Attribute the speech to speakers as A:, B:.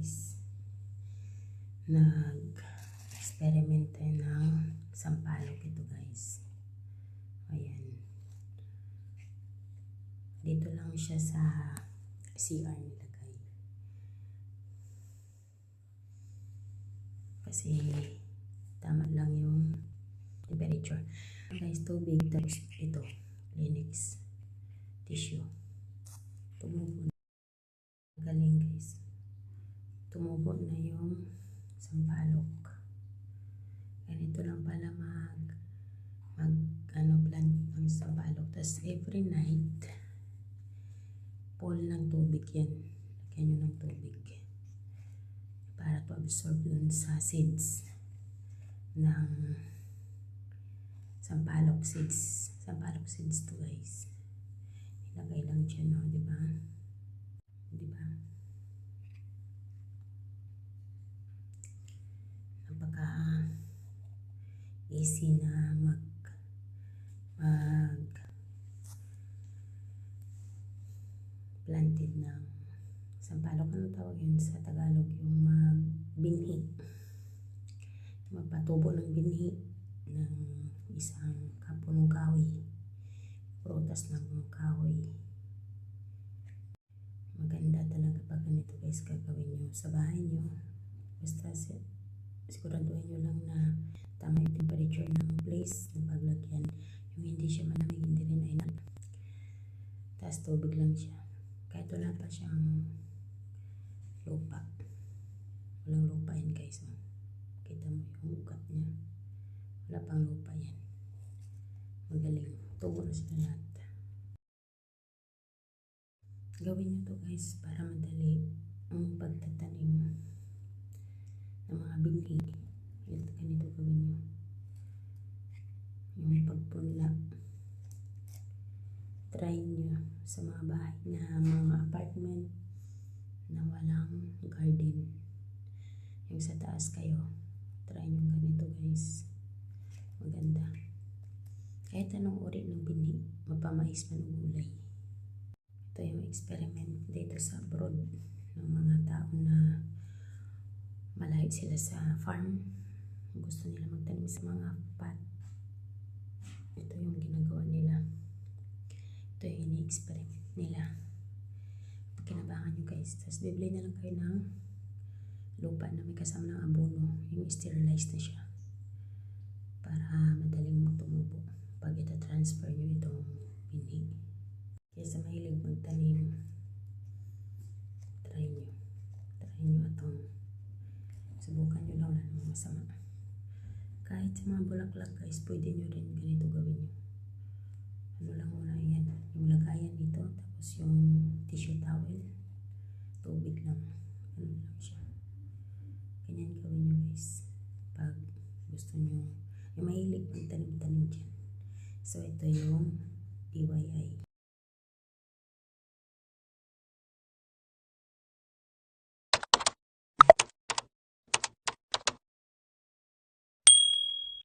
A: guys. Nag-experiment tayo ng sampalok ito guys. Ayan. Dito lang siya sa CR nilagay. Kasi tama lang yung temperature. Guys, tubig. Tapos ito, Linux tissue. Tumubo na. Galing guys. Tumubo na yung sampalok. Ganito lang pala mag mag ano plant ng sampalok. Tapos every night full ng tubig yan. Lagyan nyo ng tubig. Para to absorb dun sa seeds ng sampalok seeds. Sampalok seeds to guys. Ilagay lang dyan, no? Di ba? Di ba? Napaka easy na mag mag planted ng sampalok. Ano tawag yun sa Tagalog? Yung magbinhi. Magpatubo ng binhi ng isang kapunong kahoy. Prutas ng kahoy. Maganda talaga pag ganito guys gagawin nyo sa bahay nyo. Basta siguraduhin nyo lang na tama yung temperature ng place ng paglagyan. Yung hindi siya malamig, hindi rin inal. Tapos tubig lang siya. Kahit wala pa siyang lupa. Walang lupa yan guys. Oh. Kita mo yung ugat niya. Wala pang lupa yan. Magaling. Tubo na sila lahat. Gawin nyo to guys para madali ang pagtatanim mga binhi. Ganito, gawin nyo. Yung pagpunla. Try nyo sa mga bahay na mga apartment na walang garden. Yung sa taas kayo. Try nyo ganito guys. Maganda. Kahit anong uri ng binhi, mapamais man o gulay. Ito yung experiment dito sa abroad ng mga tao na malayo sila sa farm. Gusto nila magtanim sa mga pot. Ito yung ginagawa nila. Ito yung ini-experiment nila. Kinabangan nyo guys. Tapos bibili na lang kayo ng lupa na may kasama ng abono. Yung sterilized na siya. Para madaling tumubo. Pag ita-transfer nyo itong binhi. Kaya sa mahilig magtanim, try nyo. Try nyo itong subukan nyo lang wala namang masama. Kahit sa mga bulaklak guys, pwede nyo rin ganito gawin nyo. Ano lang muna yan, yung lagayan dito, tapos yung tissue towel, tubig lang. Ano lang siya. Ganyan gawin nyo guys. Pag gusto nyo, yung mahilig magtanim-tanim dyan. So ito yung DIY.